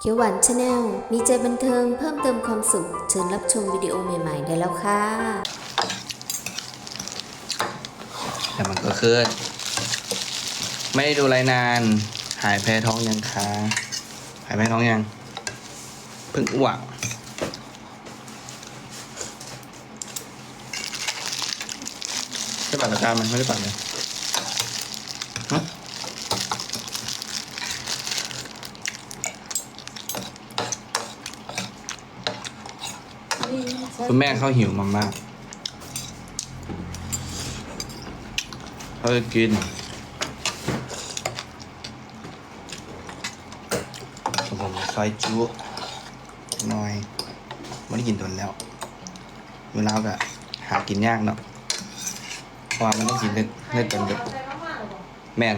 เขียวหวานชาแนลมีใจบันเทิงเพิ่มเติมความสุข เชิญรับชมวิดีโอใหม่ ๆ ได้แล้วค่ะ แต่มันก็ขึ้น ไม่ได้ดูไรนาน หายแพ้ท้องยังคะหายแพ้ท้องยัง เพิ่งอ้วกได้ปัดตะกร้ารมันไม่ได้ปัดเลยฮะ คุณแม่เขาหิวมามากเขาจะกินผมซอยจุหน่อยไม่ได้กินทนแล้วเวลาก็หากินยากเนาะเพราะว่ามันต้องกินเนื้อเนื้อจนแบบแม่น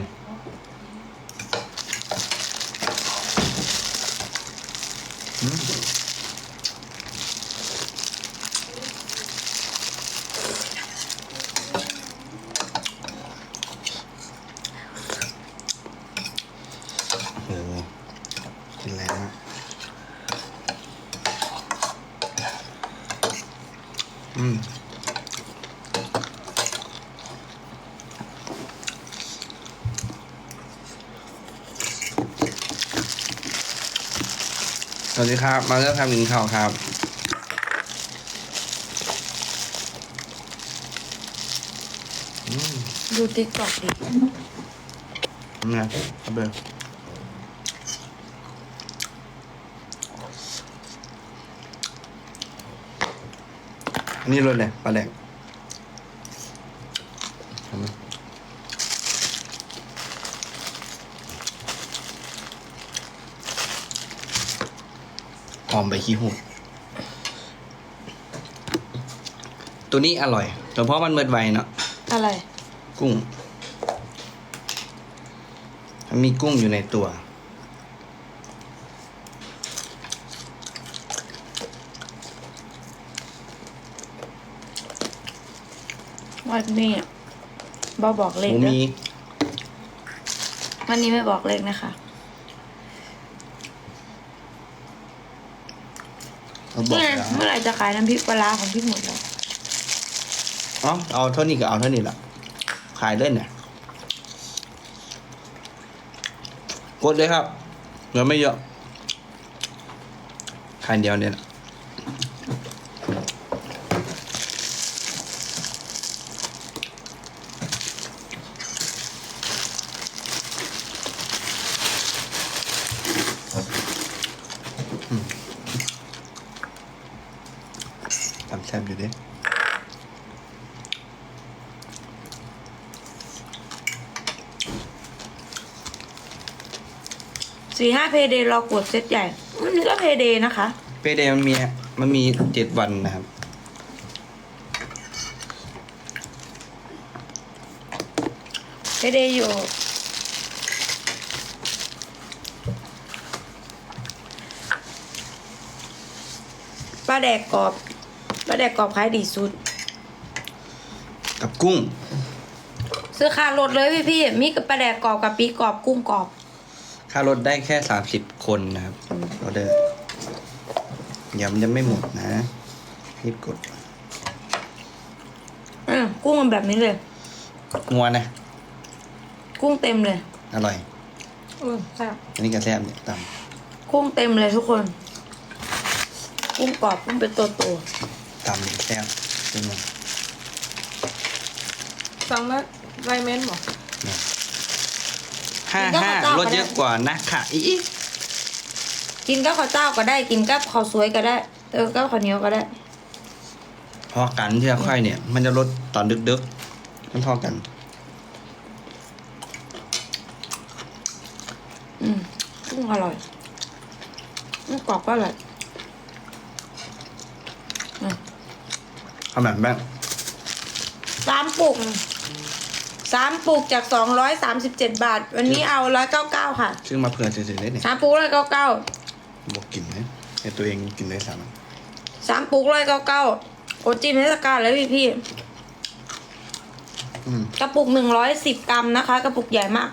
อืมโอ้โหกินแรงมากอืม ส วัสดีครับ มาเริ่มทำกินข้าวครับอืมดูติ๊กต็อกดินี่ไงเอาไปอันนี้รสเลยปลาแดกเอาม อมใบขี้หูดตัวนี้อร่อย แต่เพราะมันเมิดไวเนาะอะไรกุ้งมันมีกุ้งอยู่ในตัว วันนี้บอบอกเลหขมูนะมี วันนี้ไม่บอกเลขนะคะ เขาบอกเมื่อไหร่แล้วเมื่อไหร่จะขายน้ำพริกปลาร้าของพี่หมดแล้วอ๋อเอาเท่านี้ก็เอาเท่านี้ละขายเล่นเนี่ยกดเลยครับเงินไม่เยอะขายเดียวเนี่ยนะ แซ่บอยู่เด้สี่ห้าเพย์เดย์รอกดเซตใหญ่วันนี้ก็เพย์เดย์นะคะเปเดมันมีมันมีเจ็ดวันนะครับ เพย์เดย์อยู่ปลาแดกกรอบ ปลาแดกกรอบขายดีสุด กับกุ้ง ซื้อคารถเลยพี่พี่ๆมีกับปลาแดกกรอบกับปีกรอบกุ้งกรอบ ค่ารถได้แค่สามสิบคนนะครับออเดอร์เดี๋ยวมันจะไม่หมดนะรีบกดอืมกุ้งมันแบบนี้เลย งัวนะ กุ้งเต็มเลย อร่อยอืมใช่บอันนี้กระแซบเนี่ยตกุ้งเต็มเลยทุกคน กุ้งกรอบกุ้งเป็นตัวโตำตำแซ่บเป็นไงสั่งมาไรเมนบอก ห้าห้ารถเยอะกว่านะค่ะอีกินกับข้าวเจ้าก็ได้ กินกับข้าวสวยก็ได้เออกับข้าวเหนียวก็ได้ พอกันที่ค่อยเนี่ย มันจะลดตอนดึกๆมันพอกัน อืมกุ้งอร่อยกุ้งกรอบก็อร่อย เอาแบบแบบสามปุกสามปุกจากสองร้อยสามสิบเจ็ดบาท วันนี้เอาร้อยเก้าเก้าค่ะซึ่งมาเผื่อเฉยๆได้เนี่ยสามปุกร้อยเก้าเก้าบอกกินนะให้ตัวเองกินได้สามอันสามปุกร้อยเก้าเก้าโอจิมเทศกาลเลยพี่พี่อืมกระปุกหนึ่งร้อยสิบกรัมนะคะ กระปุกใหญ่มาก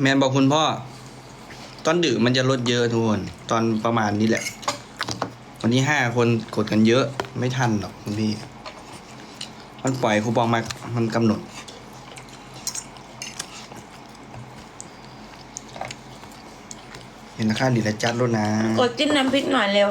แมนบอกคุณพ่อ ตอนดึกมันจะลดเยอะทุกคน ตอนประมาณนี้แหละ วันนี้ห้าคนกดกันเยอะ ไม่ทันหรอกคุณพี่ มันปล่อยคูปองมา มันกำหนด เห็นราคาดีและจัดแล้วนะ กดจิ้มน้ำพริกหน่อยเร็ว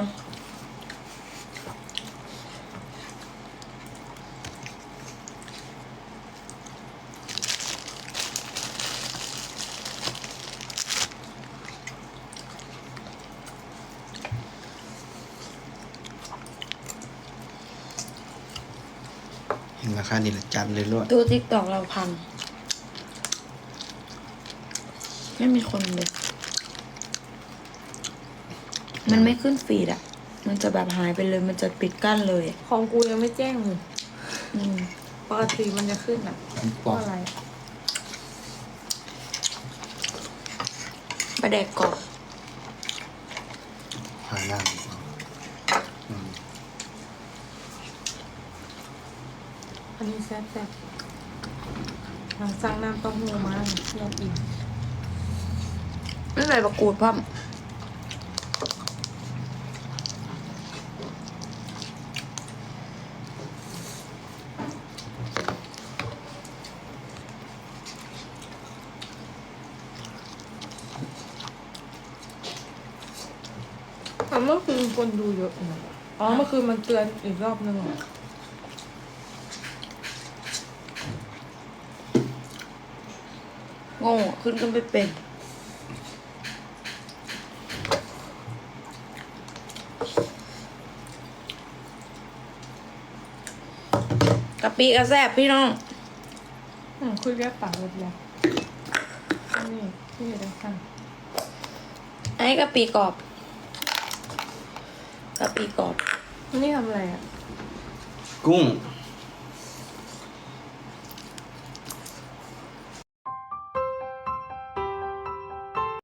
ราคาดีและจัดเลยลวดดูทิกตอกเราพังไม่มีคนเลย มันไม่ขึ้นฟีดอะ มันจะแบบหายไปเลย มันจะปิดกั้นเลยอะของกูยังไม่แจ้งเลยอืมปกติมันจะขึ้นอะเพปอราะกอะไรประแดกกรอบผ่านหน้าอืม อันนี้แซ่บแซ่บๆหลังสั่งน้ำเต้าหู้มาอยากกินไม่ใส่ประกูดพ่อมแต่เมื่อคืนคนดูเยอะนะอ๋อเมื่อคืนมันเตือนอีกรอบนึงเหรอ ง่ขึ้นก็ไม่เป็น กะปิกระแซบพี่น้องอืมคุยแค่ปากเลยแล้วนี่ที่เดี๋ยวสั่งไอ้กะปิกรอบกะปิกรอบนี่ทำอะไรอะ กุ้งอ